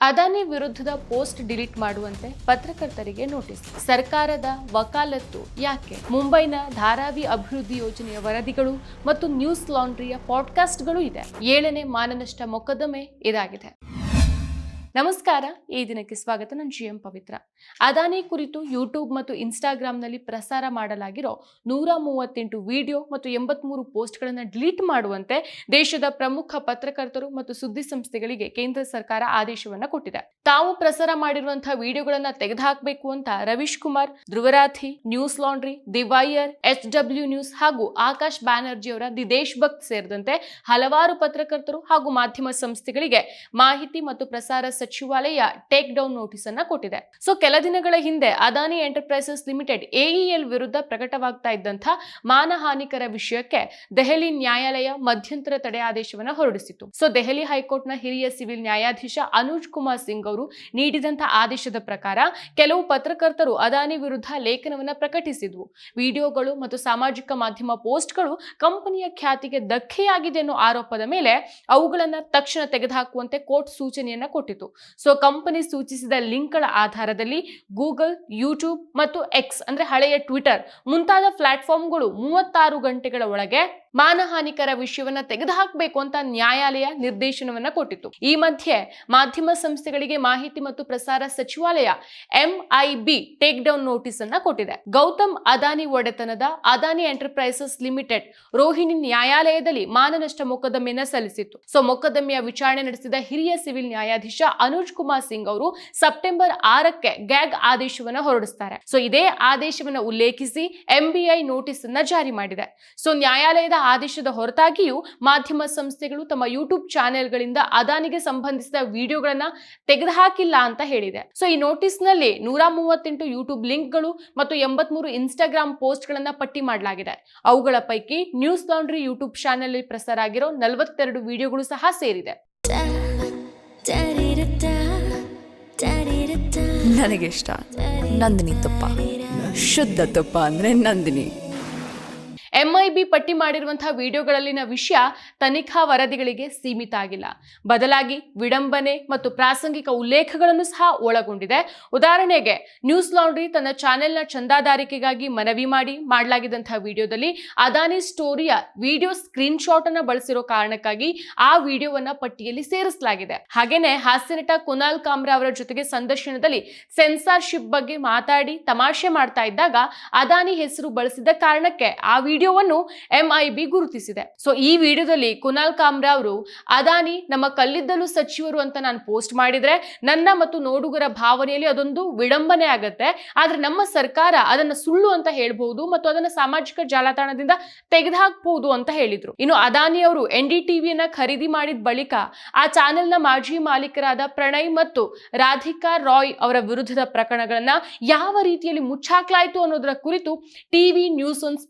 ಅದಾನಿ ವಿರುದ್ಧದ post delete ಮಾಡುವಂತೆ ಪತ್ರಕರ್ತರಿಗೆ ನೋಟಿಸ್. ಸರ್ಕಾರದ ವಕಾಲತ್ತು ಯಾಕೆ? ಮುಂಬೈನ ಧಾರಾವಿ ಅಭಿವೃದ್ಧಿ ಯೋಜನೆಯ ವರದಿಗಳು ಮತ್ತು ನ್ಯೂಸ್ ಲಾಂಡ್ರಿಯ ಪಾಡ್ಕಾಸ್ಟ್ಗಳು ಇದೆ. ಏಳನೇ ಮಾನನಷ್ಟ ಮೊಕದ್ದಮೆ ಇದಾಗಿದೆ. ನಮಸ್ಕಾರ, ಈ ದಿನಕ್ಕೆ ಸ್ವಾಗತ ನಾನು ಜಿ ಎಂ ಪವಿತ್ರ. ಅದಾನಿ ಕುರಿತು ಯೂಟ್ಯೂಬ್ ಮತ್ತು ಇನ್ಸ್ಟಾಗ್ರಾಂನಲ್ಲಿ ಪ್ರಸಾರ ಮಾಡಲಾಗಿರೋ ನೂರ ಮೂವತ್ತೆಂಟು ವಿಡಿಯೋ ಮತ್ತು ಎಂಬತ್ಮೂರು ಪೋಸ್ಟ್ಗಳನ್ನು ಡಿಲೀಟ್ ಮಾಡುವಂತೆ ದೇಶದ ಪ್ರಮುಖ ಪತ್ರಕರ್ತರು ಮತ್ತು ಸುದ್ದಿ ಸಂಸ್ಥೆಗಳಿಗೆ ಕೇಂದ್ರ ಸರ್ಕಾರ ಆದೇಶವನ್ನ ಕೊಟ್ಟಿದೆ. ತಾವು ಪ್ರಸಾರ ಮಾಡಿರುವಂತಹ ವಿಡಿಯೋಗಳನ್ನು ತೆಗೆದುಹಾಕಬೇಕು ಅಂತ Ravish Kumar Dhruv Rathee Newslaundry the Wire H W News ಹಾಗೂ ಆಕಾಶ್ ಬ್ಯಾನರ್ಜಿ ಅವರ ದಿ ದೇಶ್ ಭಕ್ತ್ ಸೇರಿದಂತೆ ಹಲವಾರು ಪತ್ರಕರ್ತರು ಹಾಗೂ ಮಾಧ್ಯಮ ಸಂಸ್ಥೆಗಳಿಗೆ ಮಾಹಿತಿ ಮತ್ತು ಪ್ರಸಾರ ಸಚಿವಾಲಯ ಟೇಕ್ ಡೌನ್ ನೋಟಿಸ್ ಅನ್ನ ಕೊಟ್ಟಿದೆ. ಸೊ, ಕೆಲ ದಿನಗಳ ಹಿಂದೆ ಅದಾನಿ ಎಂಟರ್ಪ್ರೈಸಸ್ ಲಿಮಿಟೆಡ್ ಎಇಎಲ್ ವಿರುದ್ಧ ಪ್ರಕಟವಾಗ್ತಾ ಇದ್ದಂಥ ಮಾನಹಾನಿಕರ ವಿಷಯಕ್ಕೆ ದೆಹಲಿ ನ್ಯಾಯಾಲಯ ಮಧ್ಯಂತರ ತಡೆ ಆದೇಶವನ್ನು ಹೊರಡಿಸಿತು ಸೊ, ದೆಹಲಿ ಹೈಕೋರ್ಟ್ನ ಹಿರಿಯ ಸಿವಿಲ್ ನ್ಯಾಯಾಧೀಶ ಅನುಜ್ ಕುಮಾರ್ ಸಿಂಗ್ ಅವರು ನೀಡಿದಂತಹ ಆದೇಶದ ಪ್ರಕಾರ ಕೆಲವು ಪತ್ರಕರ್ತರು ಅದಾನಿ ವಿರುದ್ಧ ಲೇಖನವನ್ನ ಪ್ರಕಟಿಸಿದ್ವು. ವಿಡಿಯೋಗಳು ಮತ್ತು ಸಾಮಾಜಿಕ ಮಾಧ್ಯಮ ಪೋಸ್ಟ್ಗಳು ಕಂಪನಿಯ ಖ್ಯಾತಿಗೆ ಧಕ್ಕೆಯಾಗಿದೆ ಅನ್ನೋ ಆರೋಪದ ಮೇಲೆ ಅವುಗಳನ್ನ ತಕ್ಷಣ ತೆಗೆದುಹಾಕುವಂತೆ ಕೋರ್ಟ್ ಸೂಚನೆಯನ್ನ ಕೊಟ್ಟಿತು ಸೊ ಕಂಪನಿ ಸೂಚಿಸಿದ ಲಿಂಕ್ಗಳ ಆಧಾರದಲ್ಲಿ ಗೂಗಲ್ ಯೂಟ್ಯೂಬ್ ಮತ್ತು ಎಕ್ಸ್ ಅಂದರೆ ಹಳೆಯ ಟ್ವಿಟರ್ ಮುಂತಾದ ಪ್ಲಾಟ್ಫಾರ್ಮ್ಗಳು ಮೂವತ್ತಾರು ಗಂಟೆಗಳ ಒಳಗೆ ಮಾನಹಾನಿಕರ ವಿಷಯವನ್ನ ತೆಗೆದುಹಾಕಬೇಕು ಅಂತ ನ್ಯಾಯಾಲಯ ನಿರ್ದೇಶನವನ್ನ ಕೊಟ್ಟಿತ್ತು. ಈ ಮಧ್ಯೆ ಮಾಧ್ಯಮ ಸಂಸ್ಥೆಗಳಿಗೆ ಮಾಹಿತಿ ಮತ್ತು ಪ್ರಸಾರ ಸಚಿವಾಲಯ ಎಂಐಬಿ ಟೇಕ್ ಡೌನ್ ನೋಟಿಸ್ ಅನ್ನ ಕೊಟ್ಟಿದೆ. ಗೌತಮ್ ಅದಾನಿ ಒಡೆತನದ ಅದಾನಿ ಎಂಟರ್ಪ್ರೈಸಸ್ ಲಿಮಿಟೆಡ್ ರೋಹಿಣಿ ನ್ಯಾಯಾಲಯದಲ್ಲಿ ಮಾನನಷ್ಟ ಮೊಕದ್ದಮೆಯನ್ನ ಸಲ್ಲಿಸಿತ್ತು. ಸೊ, ಮೊಕದ್ದಮೆಯ ವಿಚಾರಣೆ ನಡೆಸಿದ ಹಿರಿಯ ಸಿವಿಲ್ ನ್ಯಾಯಾಧೀಶ ಅನುಜ್ ಕುಮಾರ್ ಸಿಂಗ್ ಅವರು ಸೆಪ್ಟೆಂಬರ್ ಆರಕ್ಕೆ ಗ್ಯಾಗ್ ಆದೇಶವನ್ನ ಹೊರಡಿಸ್ತಾರೆ. ಸೊ, ಇದೇ ಆದೇಶವನ್ನ ಉಲ್ಲೇಖಿಸಿ ಎಂಬಿಐ ನೋಟಿಸ್ ಅನ್ನ ಜಾರಿ ಮಾಡಿದೆ. ಸೊ, ನ್ಯಾಯಾಲಯದ ಆದೇಶದ ಹೊರತಾಗಿಯೂ ಮಾಧ್ಯಮ ಸಂಸ್ಥೆಗಳು ತಮ್ಮ ಯೂಟ್ಯೂಬ್ ಚಾನೆಲ್ಗಳಿಂದ ಅದಾನಿಗೆ ಸಂಬಂಧಿಸಿದ ವಿಡಿಯೋಗಳನ್ನ ತೆಗೆದುಹಾಕಿಲ್ಲ ಅಂತ ಹೇಳಿದೆ. ಸೊ ಈ ನೋಟಿಸ್ನಲ್ಲಿ ನೂರ ಮೂವತ್ತೆಂಟು ಯೂಟ್ಯೂಬ್ ಲಿಂಕ್ಗಳು ಮತ್ತು ಎಂಬತ್ಮೂರು ಇನ್ಸ್ಟಾಗ್ರಾಮ್ ಪೋಸ್ಟ್ಗಳನ್ನು ಪಟ್ಟಿ ಮಾಡಲಾಗಿದೆ. ಅವುಗಳ ಪೈಕಿ ನ್ಯೂಸ್ ಲಾಂಡ್ರಿ ಯೂಟ್ಯೂಬ್ ಚಾನೆಲ್ ಪ್ರಸಾರ ಆಗಿರೋ ನಲವತ್ತೆರಡು ವಿಡಿಯೋಗಳು ಸಹ ಸೇರಿದೆ. ನನಗಿಷ್ಟ ನಂದಿನಿ ತುಪ್ಪ. ಶುದ್ಧ ತುಪ್ಪ ಅಂದ್ರೆ ನಂದಿನಿ. ಎಂಐಬಿ ಪಟ್ಟಿ ಮಾಡಿರುವಂತಹ ವಿಡಿಯೋಗಳಲ್ಲಿನ ವಿಷಯ ತನಿಖಾ ವರದಿಗಳಿಗೆ ಸೀಮಿತ ಆಗಿಲ್ಲ. ಬದಲಾಗಿ ವಿಡಂಬನೆ ಮತ್ತು ಪ್ರಾಸಂಗಿಕ ಉಲ್ಲೇಖಗಳನ್ನು ಸಹ ಒಳಗೊಂಡಿದೆ. ಉದಾಹರಣೆಗೆ, ನ್ಯೂಸ್ ಲಾಂಡ್ರಿ ತನ್ನ ಚಾನೆಲ್ನ ಚಂದಾದಾರಿಕೆಗಾಗಿ ಮನವಿ ಮಾಡಿ ಮಾಡಲಾಗಿದ್ದಂತಹ ವಿಡಿಯೋದಲ್ಲಿ ಅದಾನಿ ಸ್ಟೋರಿಯ ವಿಡಿಯೋ ಸ್ಕ್ರೀನ್ ಅನ್ನ ಬಳಸಿರೋ ಕಾರಣಕ್ಕಾಗಿ ಆ ವಿಡಿಯೋವನ್ನ ಪಟ್ಟಿಯಲ್ಲಿ ಸೇರಿಸಲಾಗಿದೆ. ಹಾಗೇನೆ ಹಾಸ್ಯನಟ ಕುನಾಲ್ ಕಾಮ್ರಾ ಅವರ ಜೊತೆಗೆ ಸಂದರ್ಶನದಲ್ಲಿ ಸೆನ್ಸಾರ್ಶಿಪ್ ಬಗ್ಗೆ ಮಾತಾಡಿ ತಮಾಷೆ ಮಾಡ್ತಾ ಇದ್ದಾಗ ಅದಾನಿ ಹೆಸರು ಬಳಸಿದ ಕಾರಣಕ್ಕೆ ಆ ವಿಡಿಯೋವನ್ನು ಎಂಐಬಿ ಗುರುತಿಸಿದೆ. ಸೊ ಈ ವಿಡಿಯೋದಲ್ಲಿ ಕುನಾಲ್ ಕಾಮ್ರಾ ಅವರು, ಅದಾನಿ, ನಮ್ಮ ಕಲ್ಲಿದ್ದಲು ಸಚಿವರು ಅಂತ ನಾನು ಪೋಸ್ಟ್ ಮಾಡಿದ್ರೆ ನನ್ನ ಮತ್ತು ನೋಡುಗರ ಭಾವನೆಯಲ್ಲಿ ಅದೊಂದು ವಿಡಂಬನೆ ಆಗತ್ತೆ. ಆದ್ರೆ ನಮ್ಮ ಸರ್ಕಾರ ಅದನ್ನ ಸುಳ್ಳು ಅಂತ ಹೇಳಬಹುದು ಮತ್ತು ಅದನ್ನ ಸಾಮಾಜಿಕ ಜಾಲತಾಣದಿಂದ ತೆಗೆದುಹಾಕಬಹುದು ಅಂತ ಹೇಳಿದ್ರು. ಇನ್ನು ಅದಾನಿ ಅವರು ಎನ್ ಡಿ ಟಿವಿಯನ್ನ ಖರೀದಿ ಮಾಡಿದ ಬಳಿಕ ಆ ಚಾನೆಲ್ನ ಮಾಜಿ ಮಾಲೀಕರಾದ ಪ್ರಣಯ್ ಮತ್ತು ರಾಧಿಕಾ ರಾಯ್ ಅವರ ವಿರುದ್ಧದ ಪ್ರಕರಣಗಳನ್ನ ಯಾವ ರೀತಿಯಲ್ಲಿ ಮುಚ್ಚಾಕ್ಲಾಯ್ತು ಅನ್ನೋದರ ಕುರಿತು ಟಿವಿ ನ್ಯೂಸ್ ಒನ್ಸ್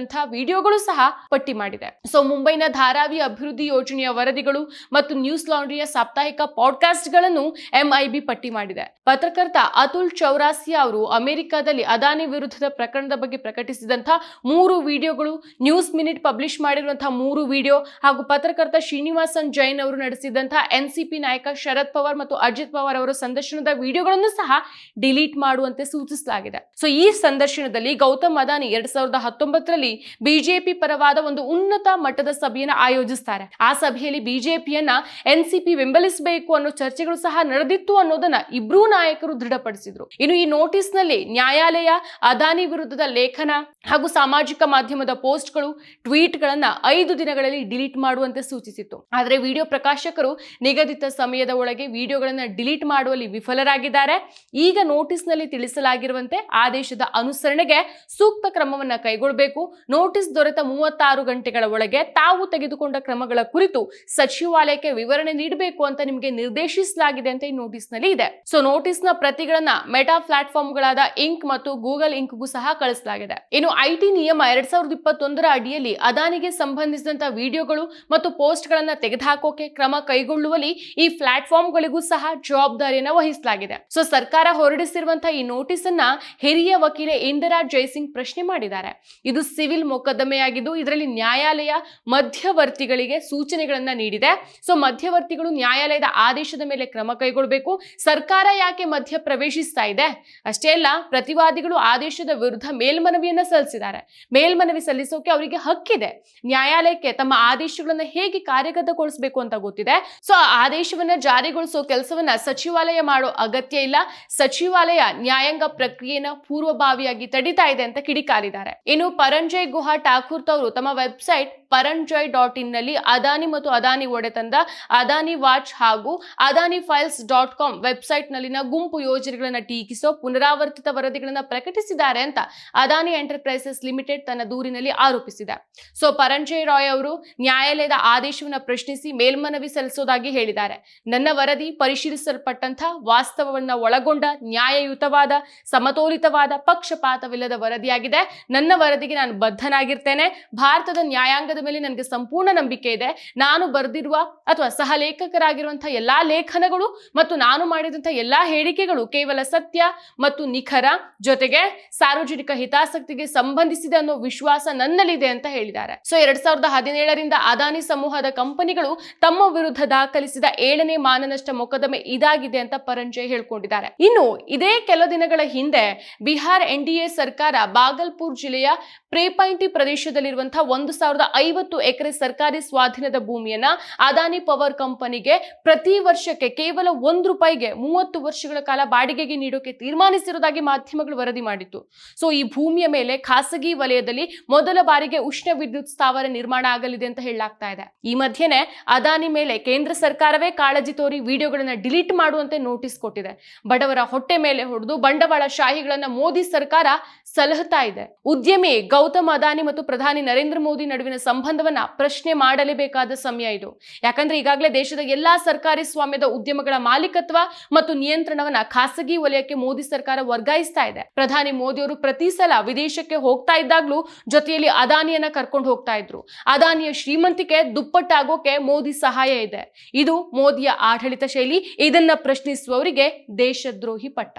ಪ್ರಕಟಿಸಿದಂತ ವಿಡಿಯೋಗಳು ಸಹ ಪಟ್ಟಿ ಮಾಡಿದೆ. ಸೊ ಮುಂಬೈನ ಧಾರಾವಿ ಅಭಿವೃದ್ಧಿ ಯೋಜನೆಯ ವರದಿಗಳು ಮತ್ತು ನ್ಯೂಸ್ ಲಾಂಡ್ರಿಯ ಸಾಪ್ತಾಹಿಕ ಪಾಡ್ಕಾಸ್ಟ್ಗಳನ್ನು ಎಂಐಬಿ ಪಟ್ಟಿ ಮಾಡಿದೆ. ಪತ್ರಕರ್ತ ಅತುಲ್ ಚೌರಾಸಿಯಾ ಅವರು ಅಮೆರಿಕದಲ್ಲಿ ಅದಾನಿ ವಿರುದ್ಧದ ಪ್ರಕರಣದ ಬಗ್ಗೆ ಪ್ರಕಟಿಸಿದಂತಹ ಮೂರು ವಿಡಿಯೋಗಳು ನ್ಯೂಸ್ ಮಿನಿಟ್ ಪಬ್ಲಿಷ್ ಮಾಡಿರುವಂತಹ ಮೂರು ವಿಡಿಯೋ ಹಾಗೂ ಪತ್ರಕರ್ತ ಶ್ರೀನಿವಾಸನ್ ಜೈನ್ ಅವರು ನಡೆಸಿದಂತಹ ಎನ್ಸಿಪಿ ನಾಯಕ ಶರದ್ ಪವಾರ್ ಮತ್ತು ಅಜಿತ್ ಪವಾರ್ ಅವರ ಸಂದರ್ಶನದ ವಿಡಿಯೋಗಳನ್ನು ಸಹ ಡಿಲೀಟ್ ಮಾಡುವಂತೆ ಸೂಚಿಸಲಾಗಿದೆ. ಸೊ ಈ ಸಂದರ್ಶನದಲ್ಲಿ ಗೌತಮ್ ಅದಾನಿ ಎರಡ್ ಸಾವಿರದ ಹತ್ತೊಂಬತ್ತರಲ್ಲಿ ಬಿಜೆಪಿ ಪರವಾದ ಒಂದು ಉನ್ನತ ಮಟ್ಟದ ಸಭೆಯನ್ನು ಆಯೋಜಿಸ್ತಾರೆ. ಆ ಸಭೆಯಲ್ಲಿ ಬಿಜೆಪಿಯನ್ನ ಎನ್ಸಿಪಿ ಬೆಂಬಲಿಸಬೇಕು ಅನ್ನೋ ಚರ್ಚೆಗಳು ಸಹ ನಡೆದಿತ್ತು ಅನ್ನೋದನ್ನ ಇಬ್ರೂ ನಾಯಕರು ದೃಢಪಡಿಸಿದ್ರು. ಇನ್ನು ಈ ನೋಟಿಸ್ನಲ್ಲಿ ನ್ಯಾಯಾಲಯ, ಅದಾನಿ ವಿರುದ್ಧದ ಲೇಖನ ಹಾಗೂ ಸಾಮಾಜಿಕ ಮಾಧ್ಯಮದ ಪೋಸ್ಟ್ಗಳು, ಟ್ವೀಟ್ಗಳನ್ನ ಐದು ದಿನಗಳಲ್ಲಿ ಡಿಲೀಟ್ ಮಾಡುವಂತೆ ಸೂಚಿಸಿತ್ತು. ಆದರೆ ವಿಡಿಯೋ ಪ್ರಕಾಶಕರು ನಿಗದಿತ ಸಮಯದ ಒಳಗೆ ವಿಡಿಯೋಗಳನ್ನ ಡಿಲೀಟ್ ಮಾಡುವಲ್ಲಿ ವಿಫಲರಾಗಿದ್ದಾರೆ. ಈಗ ನೋಟಿಸ್ನಲ್ಲಿ ತಿಳಿಸಲಾಗಿರುವಂತೆ ಆದೇಶದ ಅನುಸರಣೆಗೆ ಸೂಕ್ತ ಕ್ರಮವನ್ನು ಕೈಗೊಳ್ಳಬೇಕು ನೋಟಿಸ್ ದೊರೆತ ಮೂವತ್ತಾರು ಗಂಟೆಗಳ ಒಳಗೆ ತಾವು ತೆಗೆದುಕೊಂಡ ಕ್ರಮಗಳ ಕುರಿತು ಸಚಿವಾಲಯಕ್ಕೆ ವಿವರಣೆ ನೀಡಬೇಕು ಅಂತ ನಿಮಗೆ ನಿರ್ದೇಶಿಸಲಾಗಿದೆ ಅಂತ ಈ ನೋಟಿಸ್ನಲ್ಲಿ ಇದೆ. ಸೊ ನೋಟಿಸ್ನ ಪ್ರತಿಗಳನ್ನ ಮೆಟಾ ಪ್ಲಾಟ್ಫಾರ್ಮ್ಗಳಾದ ಇಂಕ್ ಮತ್ತು ಗೂಗಲ್ ಇಂಕ್ಗೂ ಸಹ ಕಳಿಸಲಾಗಿದೆ. ಇನ್ನು ಐಟಿ ನಿಯಮ ಎರಡ್ ಸಾವಿರದ ಇಪ್ಪತ್ತೊಂದರ ಅಡಿಯಲ್ಲಿ ಅದಾನಿಗೆ ಸಂಬಂಧಿಸಿದಂತಹ ವಿಡಿಯೋಗಳು ಮತ್ತು ಪೋಸ್ಟ್ ಗಳನ್ನ ತೆಗೆದುಹಾಕೋಕೆ ಕ್ರಮ ಕೈಗೊಳ್ಳುವಲ್ಲಿ ಈ ಪ್ಲಾಟ್ಫಾರ್ಮ್ಗಳಿಗೂ ಸಹ ಜವಾಬ್ದಾರಿಯನ್ನ ವಹಿಸಲಾಗಿದೆ. ಸೊ ಸರ್ಕಾರ ಹೊರಡಿಸಿರುವಂತಹ ಈ ನೋಟಿಸ್ ಅನ್ನ ಹಿರಿಯ ವಕೀಲೆ ಇಂದಿರಾ ಜೈಸಿಂಗ್ ಪ್ರಶ್ನೆ ಮಾಡಿದ್ದಾರೆ. ಇದು ಸಿವಿಲ್ ಮೊಕದ್ದಮೆಯಾಗಿದ್ದು ಇದರಲ್ಲಿ ನ್ಯಾಯಾಲಯ ಮಧ್ಯವರ್ತಿಗಳಿಗೆ ಸೂಚನೆಗಳನ್ನ ನೀಡಿದೆ. ಸೊ ಮಧ್ಯವರ್ತಿಗಳು ನ್ಯಾಯಾಲಯದ ಆದೇಶದ ಮೇಲೆ ಕ್ರಮ ಕೈಗೊಳ್ಳಬೇಕು ಸರ್ಕಾರ ಯಾಕೆ ಮಧ್ಯ ಪ್ರವೇಶಿಸ್ತಾ ಇದೆ? ಅಷ್ಟೇ ಅಲ್ಲ, ಪ್ರತಿವಾದಿಗಳು ಆದೇಶದ ವಿರುದ್ಧ ಮೇಲ್ಮನವಿಯನ್ನ ಸಲ್ಲಿಸಿದ್ದಾರೆ. ಮೇಲ್ಮನವಿ ಸಲ್ಲಿಸೋಕೆ ಅವರಿಗೆ ಹಕ್ಕಿದೆ. ನ್ಯಾಯಾಲಯಕ್ಕೆ ತಮ್ಮ ಆದೇಶಗಳನ್ನ ಹೇಗೆ ಕಾರ್ಯಗತಗೊಳಿಸಬೇಕು ಅಂತ ಗೊತ್ತಿದೆ. ಸೊ ಆ ಆದೇಶವನ್ನ ಜಾರಿಗೊಳಿಸೋ ಕೆಲಸವನ್ನ ಸಚಿವಾಲಯ ಮಾಡೋ ಅಗತ್ಯ ಇಲ್ಲ. ಸಚಿವಾಲಯ ನ್ಯಾಯಾಂಗ ಪ್ರಕ್ರಿಯೆನ ಪೂರ್ವಭಾವಿಯಾಗಿ ತಡಿತಾ ಇದೆ ಅಂತ ಕಿಡಿಕಾರಿದ್ದಾರೆ. ಇನ್ನು ಪರಂಜಯ್ ಗುಹಾ ಠಾಕೂರ್ ಅವರು ತಮ್ಮ ವೆಬ್ಸೈಟ್ ಪರಂಜಯ್ ಡಾಟ್ ಇನ್ನಲ್ಲಿ ಅದಾನಿ ಮತ್ತು ಅದಾನಿ ಒಡೆತನದ ಅದಾನಿ ವಾಚ್ ಹಾಗೂ Adani files dot com website ನಲ್ಲಿನ ಗುಂಪು ಯೋಜನೆಗಳನ್ನು ಟೀಕಿಸೋ ಪುನರಾವರ್ತಿತ ವರದಿಗಳನ್ನು ಪ್ರಕಟಿಸಿದ್ದಾರೆ ಅಂತ ಅದಾನಿ ಎಂಟರ್ಪ್ರೈಸಸ್ ಲಿಮಿಟೆಡ್ ತನ್ನ ದೂರಿನಲ್ಲಿ ಆರೋಪಿಸಿದೆ. ಸೊ ಪರಂಜಯ್ ರಾಯ್ ಅವರು ನ್ಯಾಯಾಲಯದ ಆದೇಶವನ್ನ ಪ್ರಶ್ನಿಸಿ ಮೇಲ್ಮನವಿ ಸಲ್ಲಿಸೋದಾಗಿ ಹೇಳಿದ್ದಾರೆ. ನನ್ನ ವರದಿ ಪರಿಶೀಲಿಸಲ್ಪಟ್ಟಂಥ ವಾಸ್ತವವನ್ನ ಒಳಗೊಂಡ ನ್ಯಾಯಯುತವಾದ, ಸಮತೋಲಿತವಾದ ಪಕ್ಷಪಾತವಿಲ್ಲದ ವರದಿಯಾಗಿದೆ. ನನ್ನ ವರದಿಗೆ ನಾನು ಬದ್ಧನಾಗಿರ್ತೇನೆ. ಭಾರತದ ನ್ಯಾಯಾಂಗದ ಮೇಲೆ ನನಗೆ ಸಂಪೂರ್ಣ ನಂಬಿಕೆ ಇದೆ. ನಾನು ಬರೆದಿರುವ ಅಥವಾ ಸಹ ಲೇಖಕರಾಗಿರುವಂತಹ ಎಲ್ಲಾ ಲೇಖನಗಳು ಮತ್ತು ನಾನು ಮಾಡಿದಂತಹ ಎಲ್ಲಾ ಹೇಳಿಕೆಗಳು ಕೇವಲ ಸತ್ಯ ಮತ್ತು ನಿಖರ ಜೊತೆಗೆ ಸಾರ್ವಜನಿಕ ಹಿತಾಸಕ್ತಿಗೆ ಸಂಬಂಧಿಸಿದೆ ಅನ್ನೋ ವಿಶ್ವಾಸ ನನ್ನಲ್ಲಿದೆ ಅಂತ ಹೇಳಿದ್ದಾರೆ. ಸೊ ಎರಡ್ ಸಾವಿರದ ಹದಿನೇಳರಿಂದ ಅದಾನಿ ಸಮೂಹದ ಕಂಪನಿಗಳು ತಮ್ಮ ವಿರುದ್ಧ ದಾಖಲಿಸಿದ ಏಳನೇ ಮಾನನಷ್ಟ ಮೊಕದ್ದಮೆ ಇದಾಗಿದೆ ಅಂತ ಪರಂಜಯ್ ಹೇಳ್ಕೊಂಡಿದ್ದಾರೆ. ಇನ್ನು ಇದೇ ಕೆಲ ದಿನಗಳ ಹಿಂದೆ ಬಿಹಾರ್ ಎನ್ ಸರ್ಕಾರ ಬಾಗಲ್ಪುರ್ ಜಿಲ್ಲೆಯ ಪ್ರೇಪೈಂಟಿ ಪ್ರದೇಶದಲ್ಲಿರುವಂತಹ ಒಂದು ಸಾವಿರದ ಐವತ್ತು ಎಕರೆ ಸರ್ಕಾರಿ ಸ್ವಾಧೀನದ ಭೂಮಿಯನ್ನ ಅದಾನಿ ಪವರ್ ಕಂಪನಿಗೆ ಪ್ರತಿ ವರ್ಷಕ್ಕೆ ಕೇವಲ ಒಂದು ರೂಪಾಯಿಗೆ ಮೂವತ್ತು ವರ್ಷಗಳ ಕಾಲ ಬಾಡಿಗೆಗೆ ನೀಡೋಕೆ ತೀರ್ಮಾನಿಸಿರುವುದಾಗಿ ಮಾಧ್ಯಮಗಳು ವರದಿ ಮಾಡಿತ್ತು. ಸೊ, ಈ ಭೂಮಿಯ ಮೇಲೆ ಖಾಸಗಿ ವಲಯದಲ್ಲಿ ಮೊದಲ ಬಾರಿಗೆ ಉಷ್ಣ ವಿದ್ಯುತ್ ಸ್ಥಾವರ ನಿರ್ಮಾಣ ಆಗಲಿದೆ ಅಂತ ಹೇಳಲಾಗ್ತಾ ಇದೆ. ಈ ಮಧ್ಯೆನೆ ಅದಾನಿ ಮೇಲೆ ಕೇಂದ್ರ ಸರ್ಕಾರವೇ ಕಾಳಜಿ ತೋರಿ ವಿಡಿಯೋಗಳನ್ನ ಡಿಲೀಟ್ ಮಾಡುವಂತೆ ನೋಟಿಸ್ ಕೊಟ್ಟಿದೆ. ಬಡವರ ಹೊಟ್ಟೆ ಮೇಲೆ ಹೊಡೆದು ಬಂಡವಾಳ ಶಾಹಿಗಳನ್ನ ಮೋದಿ ಸರ್ಕಾರ ಸಲಹತಾ ಇದೆ. ಉದ್ಯಮಿ ಗೌತಮ್ ಅದಾನಿ ಮತ್ತು ಪ್ರಧಾನಿ ನರೇಂದ್ರ ಮೋದಿ ನಡುವಿನ ಸಂಬಂಧವನ್ನ ಪ್ರಶ್ನೆ ಮಾಡಲೇಬೇಕಾದ ಸಮಯ ಇದು. ಯಾಕಂದ್ರೆ ಈಗಾಗಲೇ ದೇಶದ ಎಲ್ಲಾ ಸರ್ಕಾರಿ ಸ್ವಾಮ್ಯದ ಉದ್ಯಮಗಳ ಮಾಲೀಕತ್ವ ಮತ್ತು ನಿಯಂತ್ರಣವನ್ನ ಖಾಸಗಿ ವಲಯಕ್ಕೆ ಮೋದಿ ಸರ್ಕಾರ ವರ್ಗಾಯಿಸ್ತಾ ಇದೆ. ಪ್ರಧಾನಿ ಮೋದಿಯವರು ಪ್ರತಿ ಸಲ ವಿದೇಶಕ್ಕೆ ಹೋಗ್ತಾ ಇದ್ದಾಗ್ಲೂ ಜೊತೆಯಲ್ಲಿ ಅದಾನಿಯನ್ನ ಕರ್ಕೊಂಡು ಹೋಗ್ತಾ ಇದ್ರು. ಅದಾನಿಯ ಶ್ರೀಮಂತಿಕೆ ದುಪ್ಪಟ್ಟಾಗೋಕೆ ಮೋದಿ ಸಹಾಯ ಇದೆ. ಇದು ಮೋದಿಯ ಆಡಳಿತ ಶೈಲಿ. ಇದನ್ನ ಪ್ರಶ್ನಿಸುವವರಿಗೆ ದೇಶದ್ರೋಹಿ ಪಟ್ಟ.